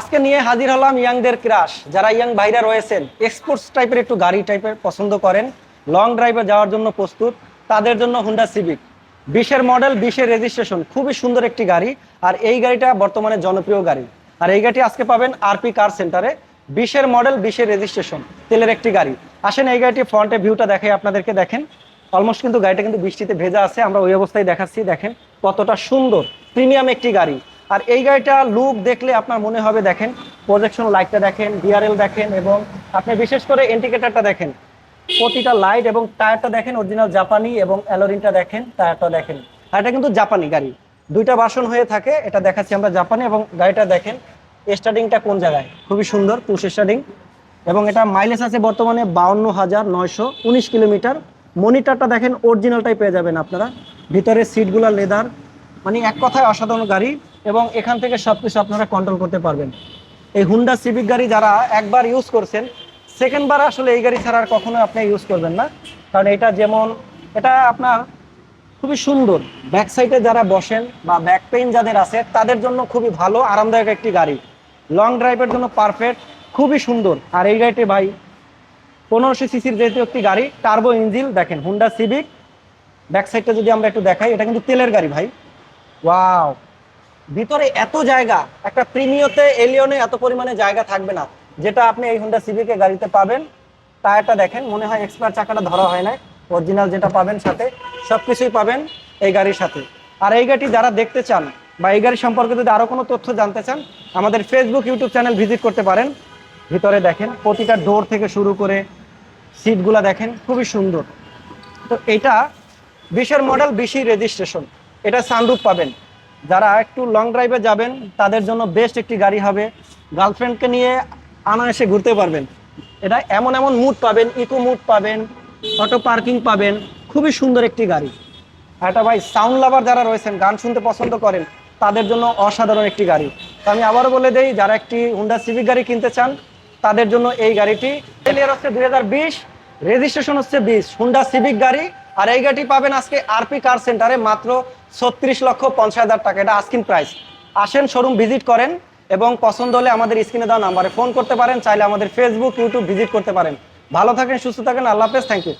আজকে নিয়ে হাজির হলাম ইয়াংদের ক্রাশ। যারা ইয়াং ভাইরা রয়েছেন, এক্সপোর্টস টাইপের একটু গাড়ি টাইপের পছন্দ করেন, লং ড্রাইভে যাওয়ার জন্য প্রস্তুত, তাদের জন্য হুন্ডা সিভিক বিশের মডেল, বিশের রেজিস্ট্রেশন খুবই সুন্দর একটি গাড়ি, আর এই গাড়িটা বর্তমানে জনপ্রিয় গাড়ি। আর এই গাড়িটি আজকে পাবেন আরপি কার সেন্টারে বিশের মডেল, বিশের রেজিস্ট্রেশন তেলের একটি গাড়ি। আসেন এই গাড়িটি ফ্রন্টে ভিউটা দেখে আপনাদেরকে, দেখেন। অলমোস্ট কিন্তু গাড়িটা কিন্তু বৃষ্টিতে ভেজা আছে, আমরা ওই অবস্থায় দেখাচ্ছি, দেখেন কতটা সুন্দর প্রিমিয়াম একটি গাড়ি। আর এই গাড়িটা লুক দেখলে আপনার মনে হবে, দেখেন প্রজেকশন লাইটটা দেখেন ডিআরএল দেখেন এবং আপনি বিশেষ করে ইন্ডিকেটারটা দেখেন। প্রতিটা লাইট এবং টায়ারটা দেখেন অরিজিনাল জাপানি এবং অ্যালোরিনটা দেখেন টায়ারটা দেখেন। আর এটা কিন্তু জাপানি গাড়ি। দুইটা বাসন হয়ে থাকে, এটা দেখাচ্ছি আমরা জাপানি এবং গাড়িটা দেখেন স্টার্টিংটা কোন জায়গায়? খুবই সুন্দর পুশ স্টার্টিং এবং এটা মাইলেজ আছে বর্তমানে বাউন্ন হাজার নয়শো উনিশ কিলোমিটার। মনিটরটা দেখেন অরিজিনালটাই পেয়ে যাবেন আপনারা। ভিতরে সিটগুলো লেদার মানে এক কথায় অসাধারণ গাড়ি। এবং এখান থেকে সব কিছু আপনারা কন্ট্রোল করতে পারবেন। এই হুন্ডা সিভিক গাড়ি যারা একবার ইউজ করছেন সেকেন্ড বার আসলে এই গাড়ি ছাড়া আর কখনো আপনি ইউজ করবেন না। কারণ এটা যেমন, এটা আপনার খুবই সুন্দর। ব্যাক সাইডে যারা বসেন বা ব্যাক পেইন যাদের আছে, তাদের জন্য খুবই ভালো, আরামদায়ক একটি গাড়ি। লং ড্রাইভের জন্য পারফেক্ট খুবই সুন্দর। আর এই গাড়িটি ভাই, পনেরোশো সিসির যেহেতু একটি গাড়ি টার্বো ইঞ্জিন দেখেন হুন্ডা সিভিক ব্যাক সাইডটা যদি আমরা একটু দেখাই, এটা কিন্তু তেলের গাড়ি ভাই। ওয়াও ভিতরে এত জায়গা, একটা প্রিমিয়তে এলিয়নে এত পরিমাণে জায়গা থাকবে না, যেটা আপনি এই হুন্ডা সিভিকে গাড়িতে পাবেন। টায়ারটা দেখেন, মনে হয় এক্সপায়ার চাকাটা ধরা হয় না অরিজিনাল যেটা পাবেন সাথে সব কিছুই পাবেন এই গাড়ির সাথে। আর এই গাড়িটি যারা দেখতে চান, বা এই গাড়ি সম্পর্কে যদি আরও কোনো তথ্য জানতে চান, আমাদের ফেসবুক ইউটিউব চ্যানেল ভিজিট করতে পারেন। ভিতরে দেখেন, প্রতিটা ডোর থেকে শুরু করে সিটগুলা দেখেন, খুবই সুন্দর। তো এটা বিশের মডেল বিশি রেজিস্ট্রেশন এটা সানরুফ পাবেন। যারা একটু লং ড্রাইভে যাবেন, তাদের জন্য বেস্ট একটি গাড়ি হবে গার্লফ্রেন্ডকে নিয়ে আনায়াসে ঘুরতে পারবেন। এটা এমন এমন মুড পাবেন ইকো মুড পাবেন অটো পার্কিং পাবেন, খুবই সুন্দর একটি গাড়ি। এটা ভাই সাউন্ড লাভার যারা রয়েছেন, গান শুনতে পছন্দ করেন, তাদের জন্য অসাধারণ একটি গাড়ি। তো আমি আবারও বলে দেই, যারা একটি হুন্ডা সিভিক গাড়ি কিনতে চান, তাদের জন্য এই গাড়িটি ইয়ার হচ্ছে দুই হাজার বিশ রেজিস্ট্রেশন হচ্ছে বিশ হুন্ডা সিভিক গাড়ি। আর এই গাড়িটি পাবেন আজকে আরপি কার সেন্টারে মাত্র ছত্রিশ লক্ষ পঞ্চাশ হাজার টাকা। এটা আস্কিন প্রাইস আসেন শোরুম ভিজিট করেন এবং পছন্দ হলে আমাদের স্ক্রিনে দেওয়া নাম্বারে ফোন করতে পারেন, চাইলে আমাদের ফেসবুক ইউটিউব ভিজিট করতে পারেন। ভালো থাকেন, সুস্থ থাকেন, আল্লাহ হাফেজ থ্যাংক ইউ